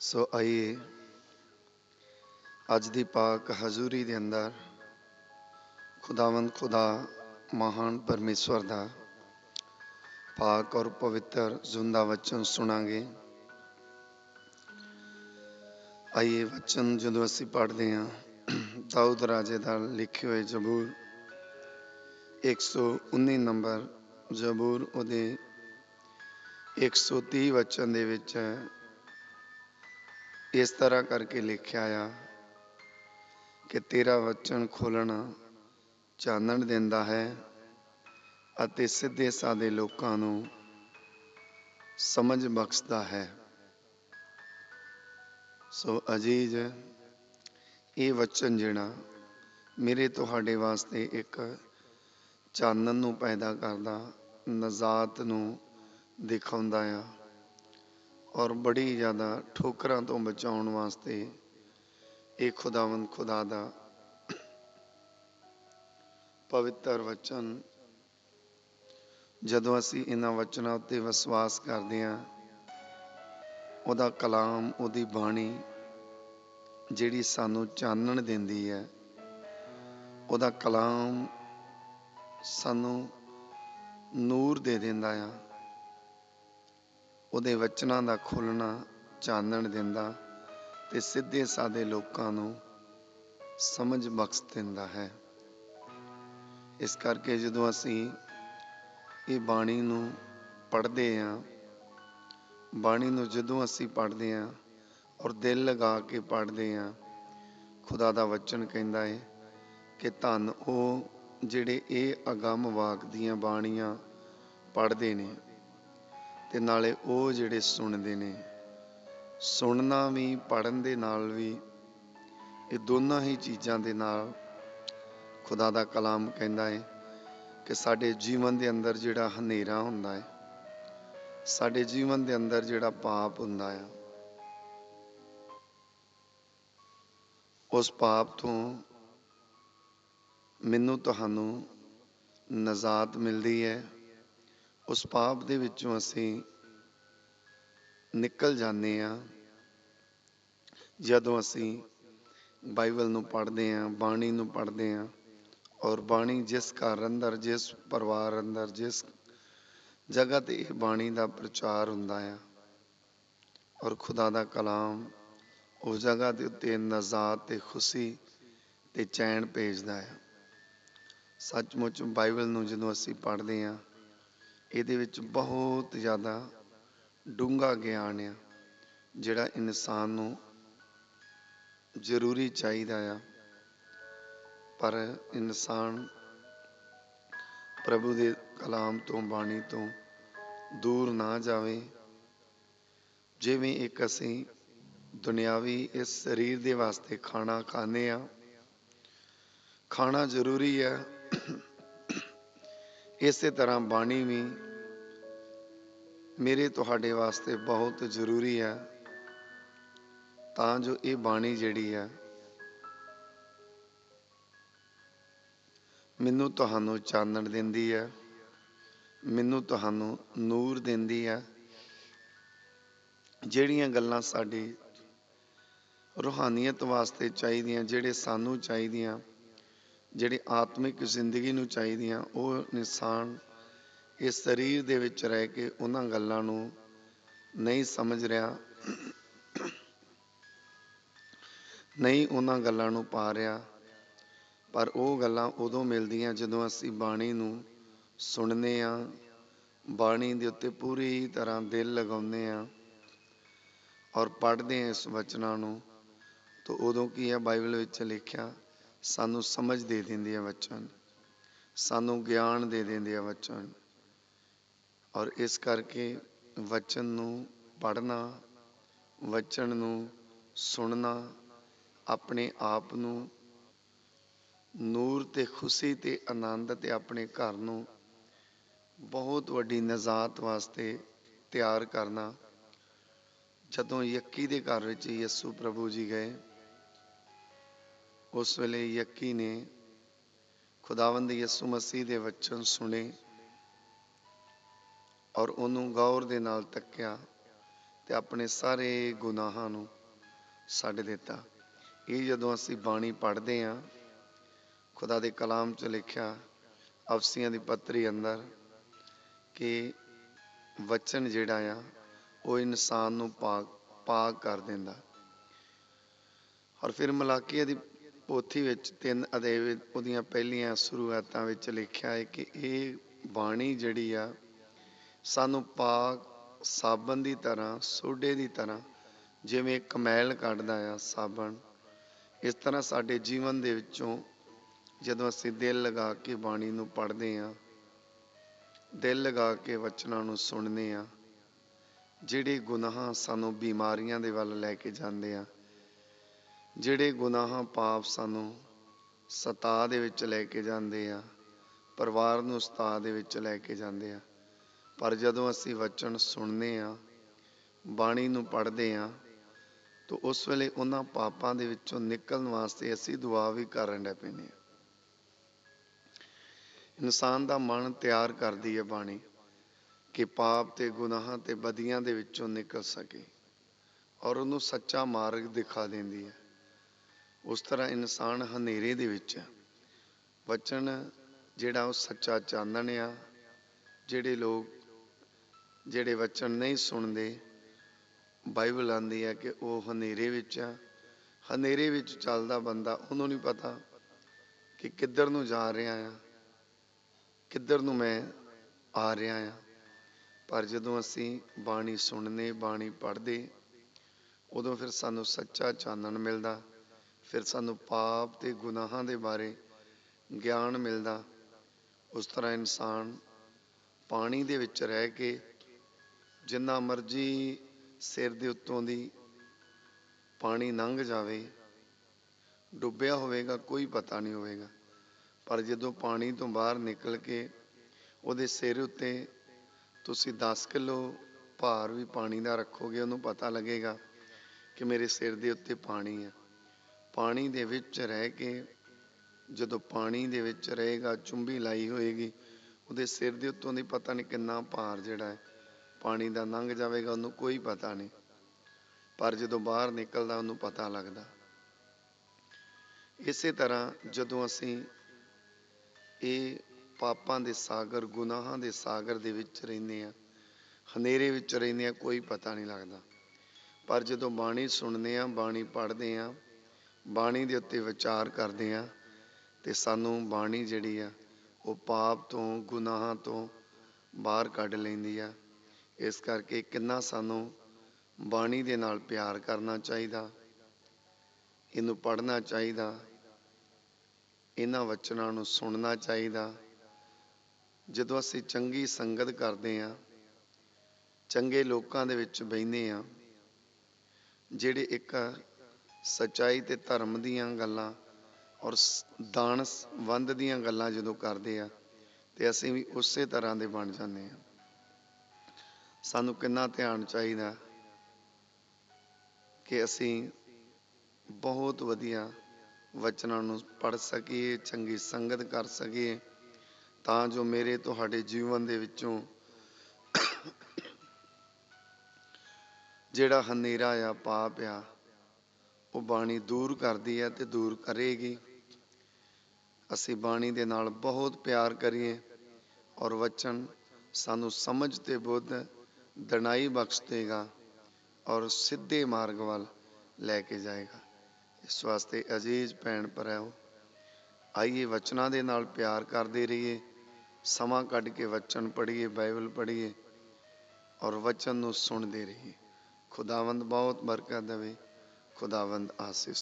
ਸੋ ਆਈਏ ਅੱਜ ਦੀ ਪਾਕ ਹਜ਼ੂਰੀ ਦੇ ਅੰਦਰ ਖੁਦਾਵੰਦ ਖੁਦਾ ਮਹਾਨ ਪਰਮੇਸ਼ਵਰ ਦਾ ਪਾਕ ਔਰ ਪਵਿੱਤਰ ਜ਼ਿੰਦਾ ਵਚਨ ਸੁਣਾਂਗੇ। ਆਈਏ ਵਚਨ ਜਦੋਂ ਅਸੀਂ ਪੜ੍ਹਦੇ ਹਾਂ, ਦਾਊਦ ਰਾਜੇ ਦਾ ਲਿਖੇ ਹੋਏ ਜ਼ਬੂਰ 119 ਨੰਬਰ ਜ਼ਬੂਰ ਉਹਦੇ 130 ਵਚਨ ਦੇ ਵਿੱਚ ਇਸ ਤਰ੍ਹਾਂ ਕਰਕੇ ਲਿਖਿਆ ਆ ਕਿ ਤੇਰਾ ਵਚਨ ਖੋਲਣਾ ਚਾਨਣ ਦਿੰਦਾ ਹੈ ਅਤੇ ਸਿੱਧੇ ਸਾਦੇ ਲੋਕਾਂ ਨੂੰ ਸਮਝ ਬਖਸ਼ਦਾ ਹੈ। ਸੋ ਅਜੀਜ਼, ਇਹ ਵਚਨ ਜਿਹੜਾ ਮੇਰੇ ਤੁਹਾਡੇ ਵਾਸਤੇ ਇੱਕ ਚਾਨਣ ਨੂੰ ਪੈਦਾ ਕਰਦਾ, ਨਜ਼ਾਤ ਨੂੰ ਦਿਖਾਉਂਦਾ ਆ। ਔਰ ਬੜੀ ਜ਼ਿਆਦਾ ਠੋਕਰਾਂ ਤੋਂ ਬਚਾਉਣ ਵਾਸਤੇ ਇਹ ਖੁਦਾਵੰਦ ਖੁਦਾ ਦਾ ਪਵਿੱਤਰ ਵਚਨ ਜਦੋਂ ਅਸੀਂ ਇਹਨਾਂ ਵਚਨਾਂ ਉੱਤੇ ਵਿਸ਼ਵਾਸ ਕਰਦੇ ਹਾਂ, ਉਹਦਾ ਕਲਾਮ, ਉਹਦੀ ਬਾਣੀ ਜਿਹੜੀ ਸਾਨੂੰ ਚਾਨਣ ਦਿੰਦੀ ਹੈ, ਉਹਦਾ ਕਲਾਮ ਸਾਨੂੰ ਨੂਰ ਦੇ ਦਿੰਦਾ ਆ। ਉਹਦੇ ਵਚਨਾਂ ਦਾ ਖੁੱਲਣਾ ਚਾਨਣ ਦਿੰਦਾ ਤੇ ਸਿੱਧੇ ਸਾਦੇ ਲੋਕਾਂ ਨੂੰ ਸਮਝ ਬਖਸ਼ ਦਿੰਦਾ ਹੈ। ਇਸ ਕਰਕੇ ਜਦੋਂ ਅਸੀਂ ਇਹ ਬਾਣੀ ਨੂੰ ਪੜ੍ਹਦੇ ਹਾਂ, ਬਾਣੀ ਨੂੰ ਜਦੋਂ ਅਸੀਂ ਪੜ੍ਹਦੇ ਹਾਂ ਔਰ ਦਿਲ ਲਗਾ ਕੇ ਪੜ੍ਹਦੇ ਹਾਂ, ਖੁਦਾ ਦਾ ਵਚਨ ਕਹਿੰਦਾ ਹੈ ਕਿ ਧੰਨ ਉਹ ਜਿਹੜੇ ਇਹ ਅਗੰਮ ਵਾਕ ਦੀਆਂ ਬਾਣੀਆਂ ਪੜ੍ਹਦੇ ਨੇ। ਤੇ ਨਾਲੇ ਉਹ ਜਿਹੜੇ ਸੁਣਦੇ ਨੇ, ਸੁਣਨਾ ਵੀ ਪੜਨ ਦੇ ਨਾਲ ਵੀ, ਇਹ ਦੋਨਾਂ ਹੀ ਚੀਜ਼ਾਂ ਦੇ ਨਾਲ ਖੁਦਾ ਦਾ ਕਲਾਮ ਕਹਿੰਦਾ ਹੈ ਕਿ ਸਾਡੇ ਜੀਵਨ ਦੇ ਅੰਦਰ ਜਿਹੜਾ ਹਨੇਰਾ ਹੁੰਦਾ ਹੈ ਸਾਡੇ ਜੀਵਨ ਦੇ ਅੰਦਰ ਜਿਹੜਾ ਪਾਪ ਹੁੰਦਾ ਆ, ਉਸ ਪਾਪ ਤੋਂ ਮੈਨੂੰ ਤੁਹਾਨੂੰ ਨਜ਼ਾਤ ਮਿਲਦੀ ਹੈ ਉਸ ਪਾਪ ਦੇ ਵਿੱਚੋਂ ਅਸੀਂ ਨਿਕਲ ਜਾਂਦੇ ਆ ਜਦੋਂ ਅਸੀਂ ਬਾਈਬਲ ਨੂੰ ਪੜ੍ਹਦੇ ਆ ਬਾਣੀ ਨੂੰ ਪੜ੍ਹਦੇ ਆ ਔਰ ਬਾਣੀ ਜਿਸ ਘਰ ਅੰਦਰ, ਜਿਸ ਪਰਿਵਾਰ ਅੰਦਰ, ਜਿਸ ਜਗ੍ਹਾ ਤੇ ਇਹ ਬਾਣੀ ਦਾ ਪ੍ਰਚਾਰ ਹੁੰਦਾ ਆ ਔਰ ਖੁਦਾ ਦਾ ਕਲਾਮ ਉਸ ਜਗ੍ਹਾ ਦੇ ਉੱਤੇ ਨਜ਼ਾਤ ਤੇ ਖੁਸ਼ੀ ਤੇ ਚੈਨ ਭੇਜਦਾ ਆ। ਸੱਚਮੁੱਚ ਬਾਈਬਲ ਨੂੰ ਜਦੋਂ ਅਸੀਂ ਪੜ੍ਹਦੇ ਆ ਇਹਦੇ ਵਿੱਚ ਬਹੁਤ ਜ਼ਿਆਦਾ ਡੂੰਘਾ ਗਿਆਨ ਆ, ਜਿਹੜਾ ਇਨਸਾਨ ਨੂੰ ਜ਼ਰੂਰੀ ਚਾਹੀਦਾ ਆ। ਪਰ ਇਨਸਾਨ ਪ੍ਰਭੂ ਦੇ ਕਲਾਮ ਤੋਂ, ਬਾਣੀ ਤੋਂ ਦੂਰ ਨਾ ਜਾਵੇ, ਜਿਵੇਂ ਇੱਕ ਅਸੀਂ ਦੁਨਿਆਵੀ ਇਸ ਸਰੀਰ ਦੇ ਵਾਸਤੇ ਖਾਣਾ ਖਾਂਦੇ ਆ ਖਾਣਾ ਜ਼ਰੂਰੀ ਹੈ ਇਸੇ ਤਰ੍ਹਾਂ ਬਾਣੀ ਵੀ ਮੇਰੇ ਤੁਹਾਡੇ ਵਾਸਤੇ ਬਹੁਤ ਜ਼ਰੂਰੀ ਹੈ। ਤਾਂ ਜੋ ਇਹ ਬਾਣੀ ਜਿਹੜੀ ਹੈ, ਮੈਨੂੰ ਤੁਹਾਨੂੰ ਚਾਨਣ ਦਿੰਦੀ ਹੈ, ਮੈਨੂੰ ਤੁਹਾਨੂੰ ਨੂਰ ਦਿੰਦੀ ਹੈ। ਜਿਹੜੀਆਂ ਗੱਲਾਂ ਸਾਡੀ ਰੂਹਾਨੀਅਤ ਵਾਸਤੇ ਚਾਹੀਦੀਆਂ, ਜਿਹੜੇ ਸਾਨੂੰ ਚਾਹੀਦੀਆਂ ਜਿਹੜੀ ਆਤਮਿਕ ਜ਼ਿੰਦਗੀ ਨੂੰ ਚਾਹੀਦੀਆਂ, ਉਹ ਇਨਸਾਨ ਇਸ ਸਰੀਰ ਦੇ ਵਿੱਚ ਰਹਿ ਕੇ ਉਹਨਾਂ ਗੱਲਾਂ ਨੂੰ ਨਹੀਂ ਸਮਝ ਰਿਹਾ, ਨਹੀਂ ਉਹਨਾਂ ਗੱਲਾਂ ਨੂੰ ਪਾ ਰਿਹਾ, ਪਰ ਉਹ ਗੱਲਾਂ ਉਦੋਂ ਮਿਲਦੀਆਂ ਜਦੋਂ ਅਸੀਂ ਬਾਣੀ ਨੂੰ ਸੁਣਨੇ ਆ, ਬਾਣੀ ਦੇ ਉੱਤੇ ਪੂਰੀ ਤਰ੍ਹਾਂ ਦਿਲ ਲਗਾਉਂਦੇ ਆ ਔਰ ਪੜ੍ਹਦੇ ਆ ਇਸ ਵਚਨਾਂ ਨੂੰ, ਤਾਂ ਉਦੋਂ ਕੀ ਹੈ ਬਾਈਬਲ ਵਿੱਚ ਲਿਖਿਆ ਸਾਨੂੰ ਸਮਝ ਦੇ ਦਿੰਦੀ ਹੈ ਵਚਨ ਸਾਨੂੰ ਗਿਆਨ ਦੇ ਦਿੰਦੇ ਆ ਵਚਨ ਔਰ ਇਸ ਕਰਕੇ ਵਚਨ ਨੂੰ ਪੜ੍ਹਨਾ ਵਚਨ ਨੂੰ ਸੁਣਨਾ, ਆਪਣੇ ਆਪ ਨੂੰ ਨੂਰ ਤੇ ਖੁਸ਼ੀ ਤੇ ਆਨੰਦ ਤੇ ਆਪਣੇ ਘਰ ਨੂੰ ਬਹੁਤ ਵੱਡੀ ਨਜ਼ਾਤ ਵਾਸਤੇ ਤਿਆਰ ਕਰਨਾ। ਜਦੋਂ ਯੱਕੀ ਦੇ ਘਰ ਵਿੱਚ ਯਿਸੂ ਪ੍ਰਭੂ ਜੀ ਗਏ ਉਸ ਵੇਲੇ ਯੱਕੀ ਨੇ ਖੁਦਾਵੰਦ ਯਿਸੂ ਮਸੀਹ ਦੇ ਵਚਨ ਸੁਣੇ ਔਰ ਉਹਨੂੰ ਗੌਰ ਦੇ ਨਾਲ ਤੱਕਿਆ ਤੇ ਆਪਣੇ ਸਾਰੇ ਗੁਨਾਹਾਂ ਨੂੰ ਛੱਡ ਦਿੱਤਾ। ਇਹ ਜਦੋਂ ਅਸੀਂ ਬਾਣੀ ਪੜ੍ਹਦੇ ਹਾਂ, ਖੁਦਾ ਦੇ ਕਲਾਮ 'ਚ ਲਿਖਿਆ, ਅਫਸੀਆਂ ਦੀ ਪੱਤਰੀ ਅੰਦਰ, ਕਿ ਵਚਨ ਜਿਹੜਾ ਆ, ਉਹ ਇਨਸਾਨ ਨੂੰ ਪਾਕ ਪਾਕ ਕਰ ਦਿੰਦਾ। ਔਰ ਫਿਰ ਮਲਾਕੀਆ ਦੀ ਪੋਥੀ ਵਿੱਚ ਤਿੰਨ ਅਦੇਵ ਉਹਦੀਆਂ ਪਹਿਲੀਆਂ ਸ਼ੁਰੂਆਤਾਂ ਵਿੱਚ ਲਿਖਿਆ ਹੈ ਕਿ ਇਹ ਬਾਣੀ ਜਿਹੜੀ ਆ, ਸਾਨੂੰ ਪਾਕ ਸਾਬਣ ਦੀ ਤਰ੍ਹਾਂ ਸੋਡੇ ਦੀ ਤਰ੍ਹਾਂ ਜਿਵੇਂ ਕਮੈਲ ਕੱਢਦਾ ਆ ਸਾਬਣ, ਇਸ ਤਰ੍ਹਾਂ ਸਾਡੇ ਜੀਵਨ ਦੇ ਵਿੱਚੋਂ ਜਦੋਂ ਅਸੀਂ ਦਿਲ ਲਗਾ ਕੇ ਬਾਣੀ ਨੂੰ ਪੜ੍ਹਦੇ ਹਾਂ ਦਿਲ ਲਗਾ ਕੇ ਵਚਨਾਂ ਨੂੰ ਸੁਣਦੇ ਹਾਂ ਜਿਹੜੇ ਗੁਨਾਹ ਸਾਨੂੰ ਬਿਮਾਰੀਆਂ ਦੇ ਵੱਲ ਲੈ ਕੇ ਜਾਂਦੇ ਆ ਜਿਹੜੇ ਗੁਨਾਹਾਂ ਪਾਪ ਸਾਨੂੰ ਸਤਾ ਦੇ ਵਿੱਚ ਲੈ ਕੇ ਜਾਂਦੇ ਆ, ਪਰਿਵਾਰ ਨੂੰ ਸਤਾ ਦੇ ਵਿੱਚ ਲੈ ਕੇ ਜਾਂਦੇ ਆ। ਪਰ ਜਦੋਂ ਅਸੀਂ ਵਚਨ ਸੁਣਦੇ ਆ, ਬਾਣੀ ਨੂੰ ਪੜ੍ਹਦੇ ਆ, ਤਾਂ ਉਸ ਵੇਲੇ ਉਹਨਾਂ ਪਾਪਾਂ ਦੇ ਵਿੱਚੋਂ ਨਿਕਲਣ ਵਾਸਤੇ ਅਸੀਂ ਦੁਆ ਵੀ ਕਰਨ ਲੱਗ ਪੈਂਦੇ ਆ। ਇਨਸਾਨ ਦਾ ਮਨ ਤਿਆਰ ਕਰਦੀ ਹੈ ਬਾਣੀ ਕਿ ਪਾਪ ਤੇ ਗੁਨਾਹਾਂ ਤੇ ਬਦੀਆਂ ਦੇ ਵਿੱਚੋਂ ਨਿਕਲ ਸਕੇ ਔਰ ਉਹਨੂੰ ਸੱਚਾ ਮਾਰਗ ਦਿਖਾ ਦਿੰਦੀ ਹੈ ਉਸ ਤਰ੍ਹਾਂ ਇਨਸਾਨ ਹਨੇਰੇ ਦੇ ਵਿੱਚ ਹੈ ਵਚਨ ਜਿਹੜਾ ਉਹ ਸੱਚਾ ਚਾਨਣ ਆ, ਜਿਹੜੇ ਲੋਕ ਜਿਹੜੇ ਵਚਨ ਨਹੀਂ ਸੁਣਦੇ, ਬਾਈਬਲ ਆਂਦੀ ਹੈ ਕਿ ਉਹ ਹਨੇਰੇ ਵਿੱਚ ਆ। ਹਨੇਰੇ ਵਿੱਚ ਚੱਲਦਾ ਬੰਦਾ, ਉਹਨੂੰ ਨਹੀਂ ਪਤਾ ਕਿ ਕਿੱਧਰ ਨੂੰ ਜਾ ਰਿਹਾ ਆ, ਕਿੱਧਰ ਨੂੰ ਮੈਂ ਆ ਰਿਹਾ ਆ। ਪਰ ਜਦੋਂ ਅਸੀਂ ਬਾਣੀ ਸੁਣਨੇ, ਬਾਣੀ ਪੜ੍ਹਦੇ, ਉਦੋਂ ਫਿਰ ਸਾਨੂੰ ਸੱਚਾ ਚਾਨਣ ਮਿਲਦਾ। ਫਿਰ ਸਾਨੂੰ ਪਾਪ ਤੇ ਗੁਨਾਹਾਂ ਦੇ ਬਾਰੇ ਗਿਆਨ ਮਿਲਦਾ। ਉਸ ਤਰ੍ਹਾਂ ਇਨਸਾਨ ਪਾਣੀ ਦੇ ਵਿੱਚ ਰਹਿ ਕੇ ਜਿੰਨਾ ਮਰਜ਼ੀ ਸਿਰ ਦੇ ਉੱਤੋਂ ਦੀ ਪਾਣੀ ਲੰਘ ਜਾਵੇ, ਡੁੱਬਿਆ ਹੋਵੇਗਾ, ਕੋਈ ਪਤਾ ਨਹੀਂ ਹੋਵੇਗਾ। ਪਰ ਜਦੋਂ ਪਾਣੀ ਤੋਂ ਬਾਹਰ ਨਿਕਲ ਕੇ ਉਹਦੇ ਸਿਰ ਉੱਤੇ ਤੁਸੀਂ 10 ਕਿਲੋ ਭਾਰ ਵੀ ਪਾਣੀ ਦਾ ਰੱਖੋਗੇ, ਉਹਨੂੰ ਪਤਾ ਲੱਗੇਗਾ ਕਿ ਮੇਰੇ ਸਿਰ ਦੇ ਉੱਤੇ ਪਾਣੀ ਹੈ ਪਾਣੀ ਦੇ ਵਿੱਚ ਰਹਿ ਕੇ ਜਦੋਂ ਪਾਣੀ ਦੇ ਵਿੱਚ ਰਹੇਗਾ, ਚੁੰਬੀ ਲਾਈ ਹੋਏਗੀ, ਉਹਦੇ ਸਿਰ ਦੇ ਉੱਤੋਂ ਦੀ ਪਤਾ ਨਹੀਂ ਕਿੰਨਾ ਭਾਰ ਜਿਹੜਾ ਹੈ, ਪਾਣੀ ਦਾ ਲੰਘ ਜਾਵੇਗਾ, ਉਹਨੂੰ ਕੋਈ ਪਤਾ ਨਹੀਂ। ਪਰ ਜਦੋਂ ਬਾਹਰ ਨਿਕਲਦਾ, ਉਹਨੂੰ ਪਤਾ ਲੱਗਦਾ। ਇਸੇ ਤਰ੍ਹਾਂ ਜਦੋਂ ਅਸੀਂ ਇਹ ਪਾਪਾਂ ਦੇ ਸਾਗਰ, ਗੁਨਾਹਾਂ ਦੇ ਸਾਗਰ ਦੇ ਵਿੱਚ ਰਹਿੰਦੇ ਆ ਹਨੇਰੇ ਵਿੱਚ ਰਹਿੰਦੇ ਆ ਕੋਈ ਪਤਾ ਨਹੀਂ ਲੱਗਦਾ। ਪਰ ਜਦੋਂ ਬਾਣੀ ਸੁਣਦੇ ਆ ਬਾਣੀ ਪੜ੍ਹਦੇ ਆ ਬਾਣੀ ਦੇ ਉੱਤੇ ਵਿਚਾਰ ਕਰਦੇ ਆ ਤੇ ਸਾਨੂੰ ਬਾਣੀ ਜਿਹੜੀ ਆ, ਉਹ ਪਾਪ ਤੋਂ, ਗੁਨਾਹਾਂ ਤੋਂ ਬਾਹਰ ਕੱਢ ਲੈਂਦੀ ਆ। ਇਸ ਕਰਕੇ ਕਿੰਨਾ ਸਾਨੂੰ ਬਾਣੀ ਦੇ ਨਾਲ ਪਿਆਰ ਕਰਨਾ ਚਾਹੀਦਾ, ਇਹਨੂੰ ਪੜ੍ਹਨਾ ਚਾਹੀਦਾ, ਇਹਨਾਂ ਵਚਨਾਂ ਨੂੰ ਸੁਣਨਾ ਚਾਹੀਦਾ। ਜਦੋਂ ਅਸੀਂ ਚੰਗੀ ਸੰਗਤ ਕਰਦੇ ਆ ਚੰਗੇ ਲੋਕਾਂ ਦੇ ਵਿੱਚ ਬੈਠਦੇ ਆ ਜਿਹੜੇ ਇੱਕ ਸਚਾਈ ਤੇ ਧਰਮ ਦੀਆਂ ਗੱਲਾਂ ਔਰ ਦਾਨ ਸ- ਦੀਆਂ ਗੱਲਾਂ ਜਦੋਂ ਕਰਦੇ ਆ, ਤੇ ਅਸੀਂ ਵੀ ਉਸੇ ਤਰ੍ਹਾਂ ਦੇ ਬਣ ਜਾਂਦੇ ਆ। ਸਾਨੂੰ ਕਿੰਨਾ ਧਿਆਨ ਚਾਹੀਦਾ ਕਿ ਅਸੀਂ ਬਹੁਤ ਵਧੀਆ ਵਚਨਾਂ ਨੂੰ ਪੜ ਸਕੀਏ, ਚੰਗੀ ਸੰਗਤ ਕਰ ਸਕੀਏ, ਤਾਂ ਜੋ ਮੇਰੇ ਤੁਹਾਡੇ ਜੀਵਨ ਦੇ ਵਿੱਚੋਂ ਜਿਹੜਾ ਹਨੇਰਾ ਆ, ਪਾਪ ਆ ਉਹ ਬਾਣੀ ਦੂਰ ਕਰਦੀ ਹੈ ਤੇ ਦੂਰ ਕਰੇਗੀ। ਅਸੀਂ ਬਾਣੀ ਦੇ ਨਾਲ ਬਹੁਤ ਪਿਆਰ ਕਰੀਏ ਔਰ ਵਚਨ ਸਾਨੂੰ ਸਮਝ ਤੇ ਬੁੱਧ ਦਣਾਈ ਬਖਸ਼ ਦੇਗਾ ਔਰ ਸਿੱਧੇ ਮਾਰਗ ਵੱਲ ਲੈ ਕੇ ਜਾਏਗਾ। ਇਸ ਵਾਸਤੇ ਅਜ਼ੀਜ਼ ਭੈਣ ਭਰਾਓ, ਆਈਏ ਵਚਨਾਂ ਦੇ ਨਾਲ ਪਿਆਰ ਕਰਦੇ ਰਹੀਏ, ਸਮਾਂ ਕੱਢ ਕੇ ਵਚਨ ਪੜ੍ਹੀਏ, ਬਾਈਬਲ ਪੜ੍ਹੀਏ ਔਰ ਵਚਨ ਨੂੰ ਸੁਣਦੇ ਰਹੀਏ। ਖੁਦਾਵੰਦ ਬਹੁਤ ਬਰਕਤ ਦੇਵੇ। ਖੁਦਾਵੰਦ ਆਸੀਸ